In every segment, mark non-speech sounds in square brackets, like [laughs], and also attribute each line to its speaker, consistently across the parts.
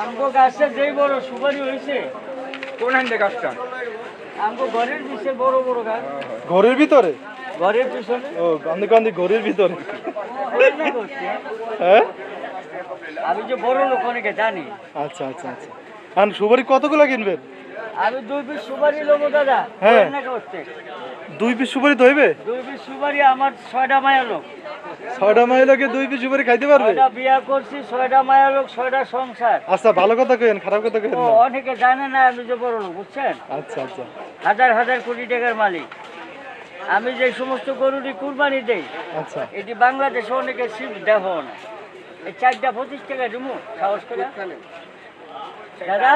Speaker 1: আমগো গাছটা যেই বড় সুপারি হয়েছে
Speaker 2: কোন হ্যান্ডে গাছটা?
Speaker 1: আমগো ঘরের পিছে বড় বড় গাছ।
Speaker 3: ঘরের ভিতরে?
Speaker 1: ঘরের পিছনে।
Speaker 3: ও গান্ধী গান্ধী ঘরের ভিতরে। হ্যাঁ?
Speaker 1: আমি যে বড় লোক অনেকে জানি।
Speaker 3: আচ্ছা আচ্ছা আচ্ছা। আর সুপারি কতগুলো কিনবেন?
Speaker 1: আমি দুই পিস সুপারি লোবো দাদা।
Speaker 3: হ্যাঁ। দুই পিস সুপারি তো
Speaker 1: দুই পিস সুপারি আমার ছয়টা মায়া লোক।
Speaker 3: ছয়টা দুই পিস সুপারি খাইতে পারবে?
Speaker 1: বিয়া করছি ছয়টা মায়া লোক ছয়টা সংসার।
Speaker 3: আচ্ছা ভালো কথা খারাপ কথা না।
Speaker 1: অনেকে জানে না আমি যে বড় লোক বুঝছেন?
Speaker 3: আচ্ছা আচ্ছা।
Speaker 1: হাজার হাজার কোটি টাকার মালিক। আমি যে সমস্ত গরুটি কুরবানি দেই
Speaker 3: আচ্ছা।
Speaker 1: এটি বাংলাদেশে অনেকে সিট দেখো না এই চারটা পঁচিশ টাকা দিমু সাহস করে। দাদা?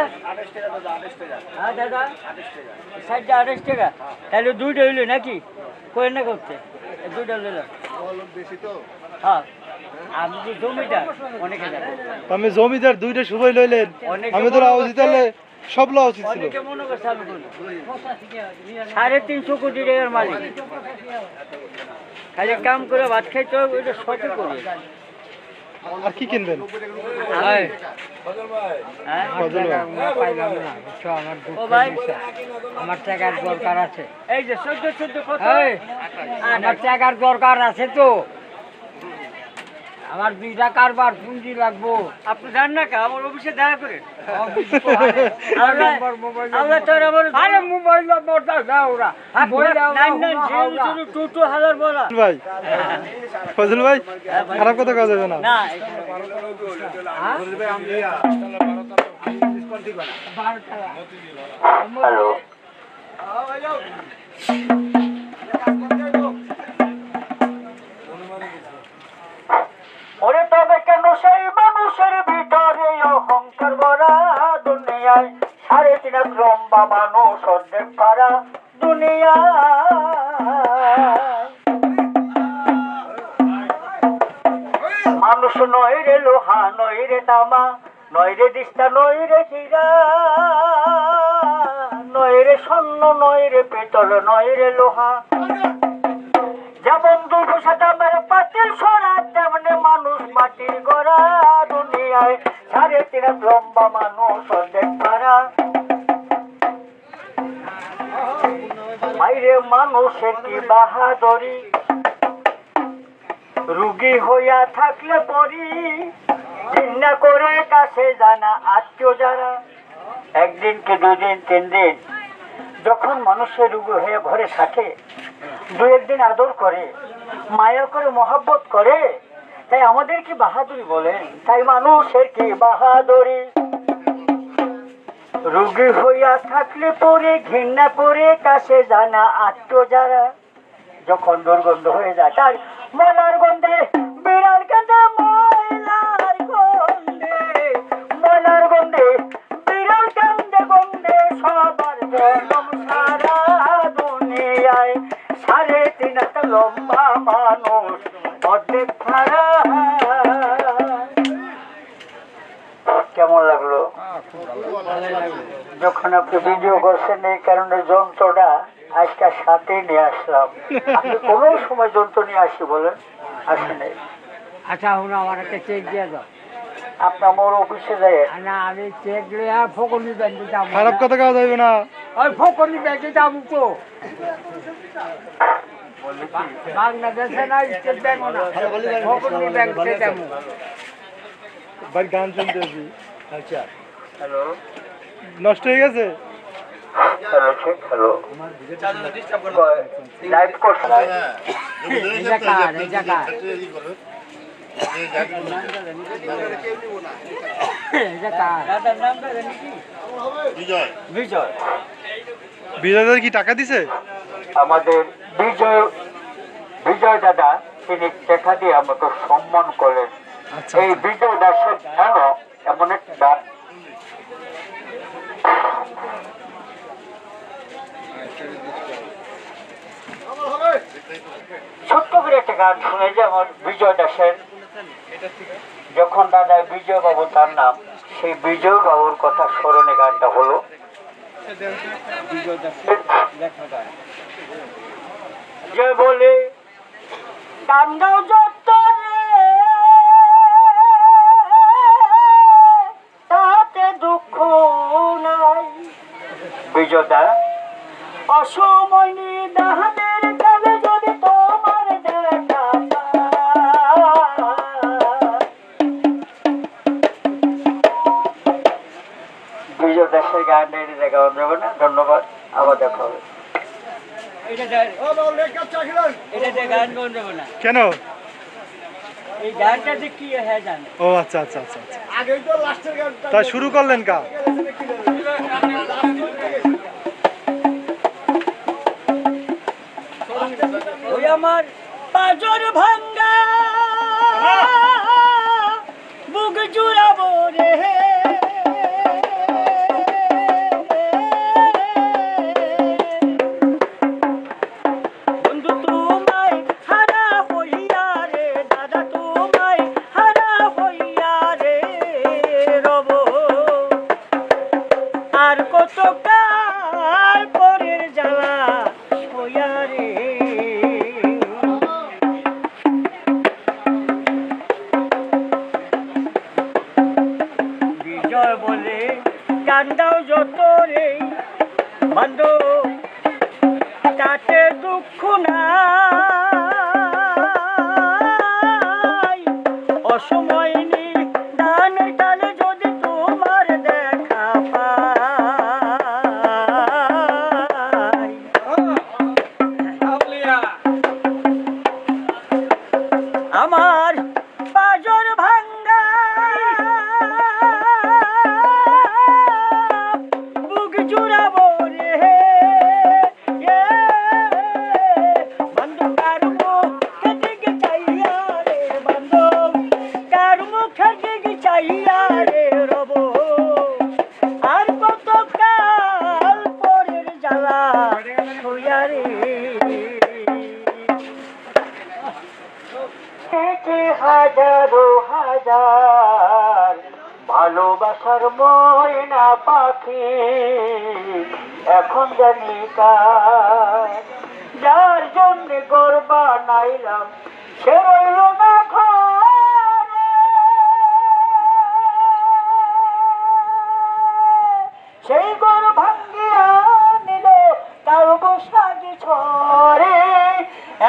Speaker 1: হ্যাঁ দাদা? চারটা আঠাশ টাকা? তাহলে দুইটা হইল নাকি? কই না করতে? দুইটা লইল। হ্যাঁ। আমি অনেকে
Speaker 3: জমিদার দুইটা সুপারি লইলেন। আমি তো তাহলে সব লাউ উচিত ছিল।
Speaker 1: মনে করি সাড়ে তিনশো কোটি টাকার মালিক। খালি কাম করে ভাত খাইতে হবে ওইটা শখে করি
Speaker 3: আর কি কিনবেন?
Speaker 1: হ্যাঁ?
Speaker 3: ফজল ভাই।
Speaker 1: ও ভাই।
Speaker 4: আমার টাকার দরকার আছে।
Speaker 1: এই যে চোদ্দ চোদ্দ
Speaker 4: আমার টাকার দরকার আছে তো। আমার দুইটা কারবার পুঁজি লাগবো।
Speaker 1: আপনি জান না কে আমার অফিসে দেখা করেন। আমরা
Speaker 4: মোবাইল
Speaker 1: আমরা তো আমার
Speaker 4: আরে মোবাইল মোটা দাও ওরা।
Speaker 1: হাজার বলা।
Speaker 3: ভাই। ফজল ভাই খারাপ কথা কাজ যাবে না।
Speaker 1: না
Speaker 5: হ্যালো।
Speaker 1: মানুষের ভিতরে অহংকার ভরা দুনিয়ায়। সাড়ে তিন হাত লম্বা মানুষ অর্ধেক পারা দুনিয়ায়। মানুষ নয় রে লোহা, নয় রে তামা, নয় রে দিস্তা নয় রে হীরা নয় রে স্বর্ণ, নয় রে পেতল, নয় রে লোহা। যেমন দুশো দামের পাতিল সরা, তেমনি মানুষ মাটির গড়া। দুনিয়ায় সাড়ে তিন লম্বা মানুষ অর্ধেক মাইরে মানুষের কি বাহাদরি? রুগী হইয়া থাকলে পরি। ঘৃণা করে কাছে জানা আত্মীয় যারা। একদিন কি দুদিন তিন দিন যখন মানুষের রুগী হয়ে ঘরে থাকে দু একদিন আদর করে, মায়া করে মহাব্বত করে তাই আমাদের কি বাহাদুরি বলেন। তাই মানুষের কি বাহাদুরি। রুগী হইয়া থাকলে পরে, ঘৃণা করে, কাছে জানা আত্মীয় যারা, যখন দুর্গন্ধ হয়ে যায়, তার মলার গন্ধে, বিড়াল কাটা ময়লার গন্ধে মলার গন্ধে, বিড়াল কান্দে গন্ধে, সবার জনম সারা দুনিয়ায় সাড়ে তিন লম্বা মানুষ অর্ধেক ভাড়া কেমন লাগল? যখন আপনি ভিডিও করছেন এই কারণে যন্ত্রটা আজকে সাথে নিয়ে আসলাম। আপনি কোনো সময় যন্ত্র নিয়ে আসি বলেন? আসেন
Speaker 4: আচ্ছা এখন আমার একটা চেক দিয়ে দাও।
Speaker 1: আপনি আমার অফিসে যায়
Speaker 4: না আমি চেক লিয়া যাব।
Speaker 3: খারাপ কথা যাবে না।
Speaker 4: ওই ফকনি ব্যাংকে যাব তো। বাংলাদেশে না স্টেট ব্যাংক না। ফকনি ব্যাংকে যাব।
Speaker 3: ভাই গান শুনতেছি
Speaker 1: আচ্ছা। হ্যালো।
Speaker 3: নষ্ট হয়ে গেছে?
Speaker 1: হ্যালো ঠিক হ্যালো। লাইভ করছেন
Speaker 4: এই যে
Speaker 1: বিজয়
Speaker 3: কি টাকা দিছে?
Speaker 1: আমাদের বিজয় বিজয় দাদা তিনি দেখা দিয়ে আমাকে সম্মান করলেন
Speaker 3: আচ্ছা
Speaker 1: এই বিজয় দাসের ধ্যান এমন একটা ছোট্ট করে একটা গান শুনে আমার বিজয় দাসের যখন দাদা বিজয় বাবু তার নাম সেই বিজয় বাবুর কথা স্মরণে গানটা হলো। যে বলে পাণ্ডব যত তাতে দুঃখ নাই। বিজতা অসময় নিদাহানে এটা দেখা যাবে না। ধন্যবাদ। আবার দেখা হবে।
Speaker 3: কেন?
Speaker 1: এই গানটা যে কি হ্যাঁ জানো।
Speaker 3: ও আচ্ছা আচ্ছা আচ্ছা আচ্ছা। তা শুরু করলেন কা?
Speaker 1: ওই আমার পাজর ভাঙ্গা বুক জুড়াবো রে। কান্দাও যত রে। বান্ধব তাতে দুঃখ নাই। ময়না পাখি, এখন জানি যার জন্য গর্বা নাইলাম সে রইল না সেই গর ভাঙ্গিয়া নিল তার বসাগি ছড়ে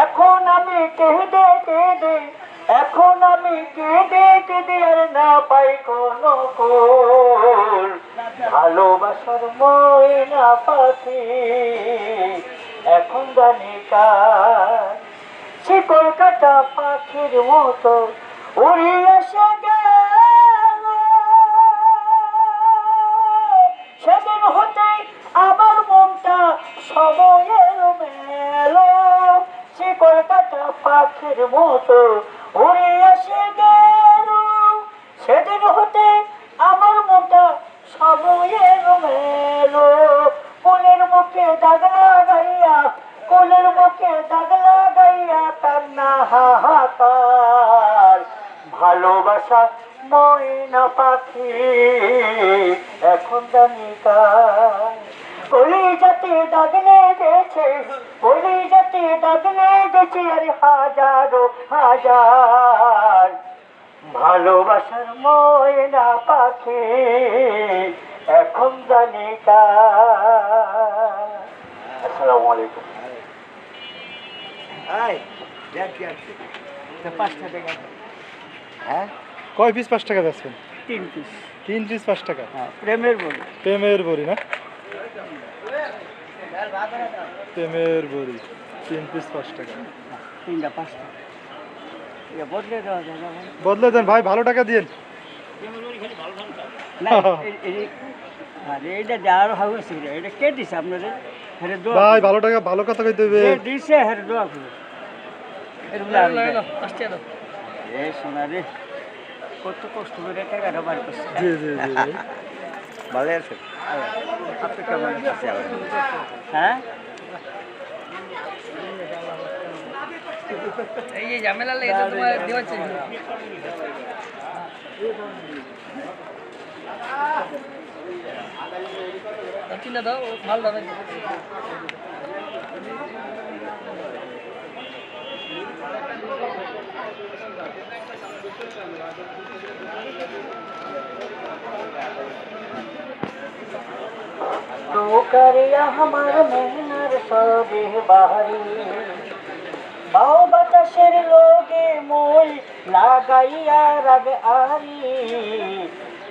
Speaker 1: এখন আমি কেঁদে কেঁদে এখন আমি কেঁদে কেঁদে আর না পাই কোনো কোল ভালোবাসার ময়না পাখি এখন জানি কার। সে কলকাতা পাখির মতো উড়ে গেল। সেদিন হতে আমার মনটা সময় এলো মেলো। সে কলকাতা পাখির মতো উড়ে এসে গেল সেদিন হতে আমার মনটা সময় এলো মেলো কোলের মুখে দাগ লাগাইয়া, কোলের মুখে দাগ লাগাইয়া কান্না হাহাকার। ভালোবাসা ময়না পাখি, এখন জানি কার কলি যাতে দাগ লেগেছে কলি যাতে দাগ লেগেছে আরে হাজারো হাজার। ভালোবাসার ময়না পাখি এখন জানি আসসালামু আলাইকুম। হ্যাঁ?
Speaker 3: কয় পিস পাঁচ টাকা বেচবেন
Speaker 1: তিন পিস
Speaker 3: তিন পিস পাঁচ টাকা।
Speaker 1: হ্যাঁ প্রেমের বলি
Speaker 3: প্রেমের বড়ি না? প্রেমের বড়ি তিন পিস পাঁচ টাকা।
Speaker 1: তিনটা পাঁচটা এটা বদলে দেওয়া যায়
Speaker 3: বদলে দেন ভাই ভালো টাকা দিন
Speaker 1: আরে এটা দেওয়ার হাউস এটা কে দিছে আপনাদের? দোয়া
Speaker 3: ভাই ভালো টাকা ভালো কথা কই দেবে
Speaker 1: দিছে দোয়া দেয়। এ শোনা রে কত কষ্ট করে টাকাটা বার করছে।
Speaker 3: জি জি জি
Speaker 4: ভালো আছে।
Speaker 1: আপনি কেমন আছেন? হ্যাঁ
Speaker 2: এই যে ঝামেলা লেগে তোমার দেওয়া ছিল চিন্তা দাও মাল দাও
Speaker 1: তো নৌকারিয়া আমার মেহনার সবে বাহারি বাও বাতাসের লোকে মই লাগাইয়া রাগ আরি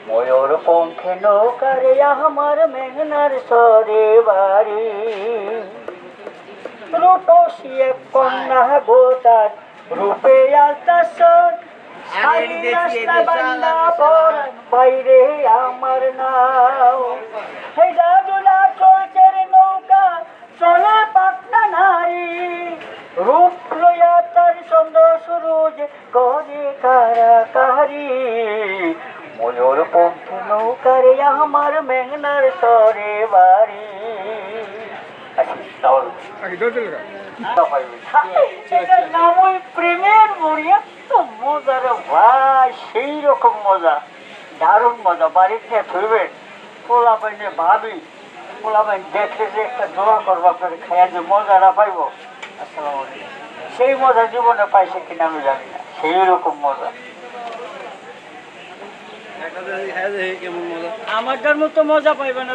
Speaker 1: ময়ূর পঙ্খে নৌকারিয়া আমার মেহনার সরে বাড়ি এক কন্যা গোতার রূপে পরান বাইরে আমার নাও। হে জাদুলা চলছে নৌকা চলে পাটনা নারী। রূপ লইয়া তার সুন্দর সুরুজ করে কারাকারি। ময়ূর পঙ্খে নৌকারে আমার মেঘনার সরে বাড়ি। আচ্ছা তাহলে। এটার নাম ওই প্রেমের বড়ি এত মজা রে ভাই সেই রকম মজা দারুণ মজা বাড়িতে ফিরবেন পোলা পাইনে ভাবি পোলা পাইন দেখলে যে একটা দোয়া করব আপনার খাইয়া যে মজাটা পাইব আসসালাম সেই মজা জীবনে পাইছে কিনা আমি জানি না সেই রকম মজা আমারটার মতো মজা পাইবে না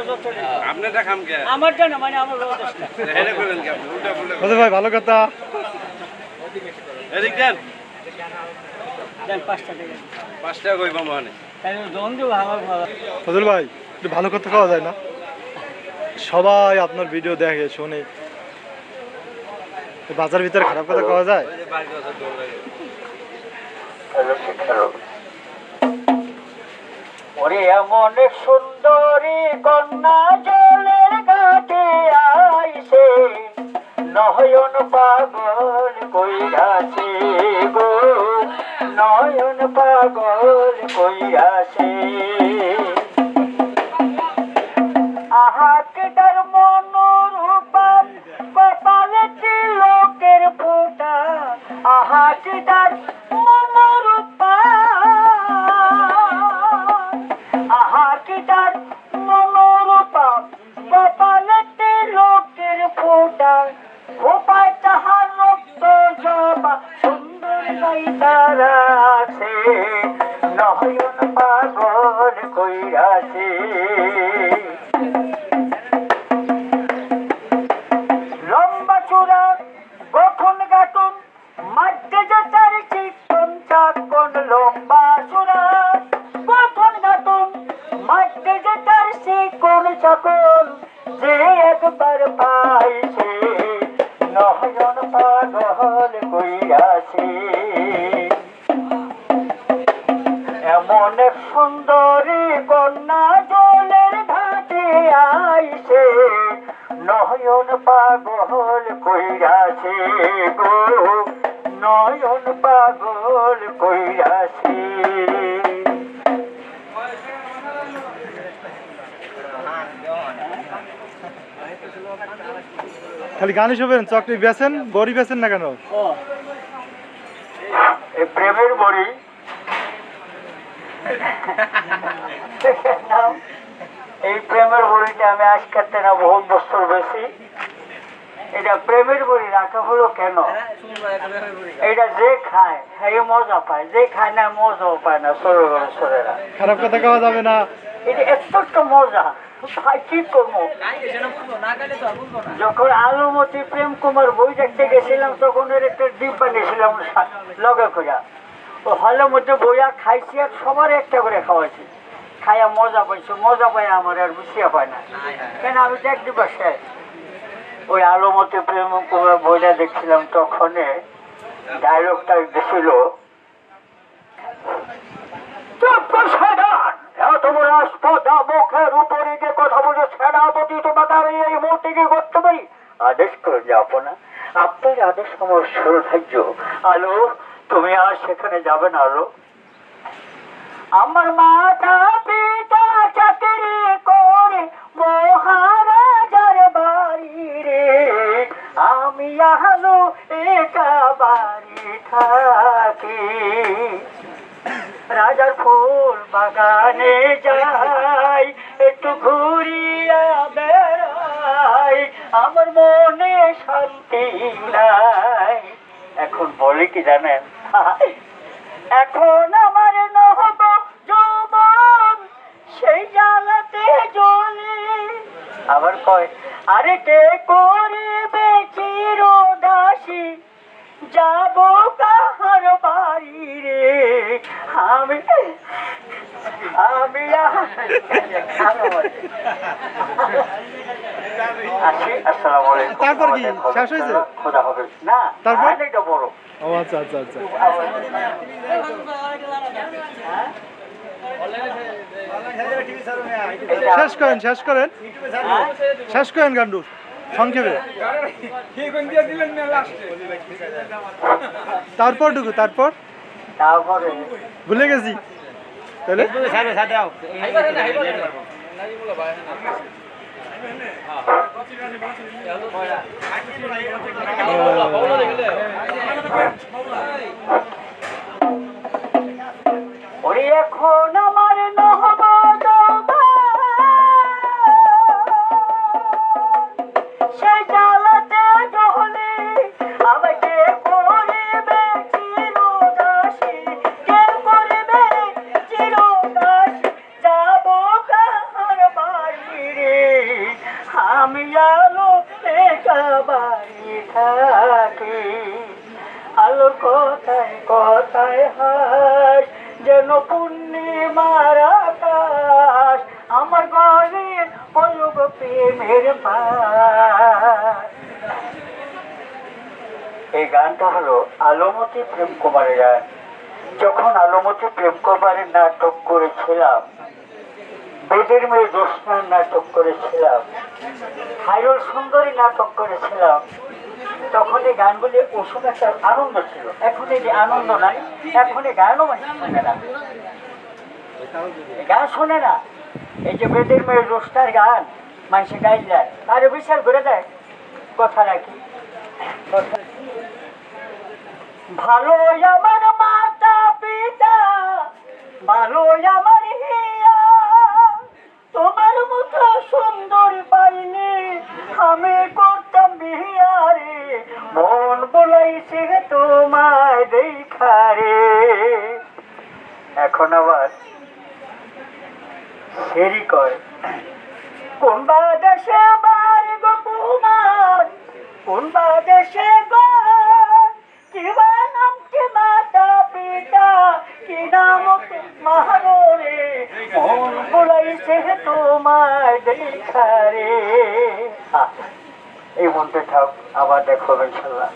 Speaker 5: আপনারটা খাম কে?
Speaker 1: আমারটা না মানে আমার
Speaker 3: ভাই ভালো কথা।
Speaker 5: এদিক দেন।
Speaker 1: দেন পাঁচটা
Speaker 5: মানে।
Speaker 1: তাহলে বন্ধু আমার
Speaker 3: ফজল ভাই একটু ভালো কথা খাওয়া যায় না? সবাই আপনার ভিডিও দেখে শোনে। বাজার ভিতরে খারাপ কথা খাওয়া যায়?
Speaker 1: ওরে এমন সুন্দরী কন্যা জলের ঘাটে আইছে নয়ন পাগল কইরাছে গো, নয়ন পাগল কইরাছে। আহাকে তার মনোরূপা কপালে লোকের ফোটা, আহাকে তার মনোরূপা আছে নয়ন পাগল কইরাছে লম্বা চূড়া গঠন গাঠন মাঝে যে তার চিকন লম্বা চূড়া গঠন গাঠন মাঝে যে তার যে একবার পাইছে, নয়ন পাগল কইরাছে এক সুন্দরী কন্যা জলের ঘাটে আইছে নয়ন পাগল কইরাছে গো নয়ন পাগল কইরাছে।
Speaker 3: খালি গানই শোবেন চকরি বেছেন বড়ি বেছেন না কেন?
Speaker 1: এই প্রেমের বড়ি [laughs] এই প্রেমের বড়িটা আমি আজ কাটতে না বহুত বছর বেশি। এটা প্রেমের বড়ি রাখা হলো কেন? এটা যে খায় মজা পায়। যে খায় না মজাও পায় না সরে সরেরা।
Speaker 3: খারাপ কথা খাওয়া যাবে না।
Speaker 1: এটা এতটা মজা যখন আলুমতি প্রেম কুমার বই দেখতে গেছিলাম তখন এর একটা ডিব্বা নিয়েছিলাম লগে ও হলের মধ্যে বইয়া খাইছি আর সবার একটা করে খাওয়াইছি। খাইয়া মজা পাইছি মজা পাই আমার আর বুঝিয়া পায় না। কেন আমি তো এক ডিব্বা শেষ। ওই আলুমতি প্রেম কুমার বইটা দেখছিলাম তখন ডায়লগটা দিছিল চুপ কর সেনান! এত বড় আসপদা মুখের উপরে যে কথা বলে সেনাপতি তোমাকে এই মুহূর্তে কি করতে পারি? আদেশ করে যাব না আপনার আদেশ আমার সৌভাগ্য। আলো তুমি আর সেখানে যাবে না, আলো। আমার মাতা পিতা চাকরি করে, মহারাজার বাড়ি রে। আমি আলো একা বাড়ি থাকি। রাজার ফুল বাগানে যাই, একটু ঘুরিয়া বেড়াই। আমার মনে শান্তি নাই। এখন বলে কি জানেন? এখন আমার নহব যৌবন সেই জ্বালাতে জ্বলে আবার কয় আরে কে করিবে চিরদাসী? যাব কাহার বাড়ি রে? আমি আমি [laughs] আসি আসসালামু আলাইকুম
Speaker 3: তারপর কি? শেষ হয়েছে?
Speaker 1: খোদা হবে না
Speaker 3: তারপর?
Speaker 1: এটা বড়
Speaker 3: ও আচ্ছা আচ্ছা আচ্ছা শেষ করেন শেষ করেন শেষ করেন গান্ডু সংক্ষেপে তারপর ঢুকু তারপর ভুলে গেছি তাহলে
Speaker 1: এখন আমার নহব কথায় হাস, যেন পূর্ণিমার আকাশ আমার গলে পলক প্রেমের এই গানটা হলো আলমতি প্রেম কুমারের গান। যখন আলমতি প্রেম কুমারের নাটক করেছিলাম, বেদের মেয়ে জ্যোৎস্নার নাটক করেছিলাম হাইরুল সুন্দরী নাটক করেছিলাম তখন এই গানগুলি ওষুধ একটা আনন্দ ছিল। এখন এই যে আনন্দ নাই, এখন এই গানও মানুষ শোনে না। গান শোনে না। এই যে বেদের মেয়ে রোস্টার গান মানুষে গাইল যায়। আরে বিচার করে দেয়। কথা রাখি। ভালো আমার মাতা পিতা, ভালো আমার হিয়া। তোমার মতো সুন্দর পাইনি আমি করতাম বিহারে মন বলাইছে তোমায় দেখারে এখন আবার সেরি কয় কোন বাদেশে বাড়ি গো তোমার কোন বাদেশে গো কিবা মাতা পিতা, কি মন তোমায় দেখারে এই মনটা থাক আবার দেখো ইনশাল্লাহ।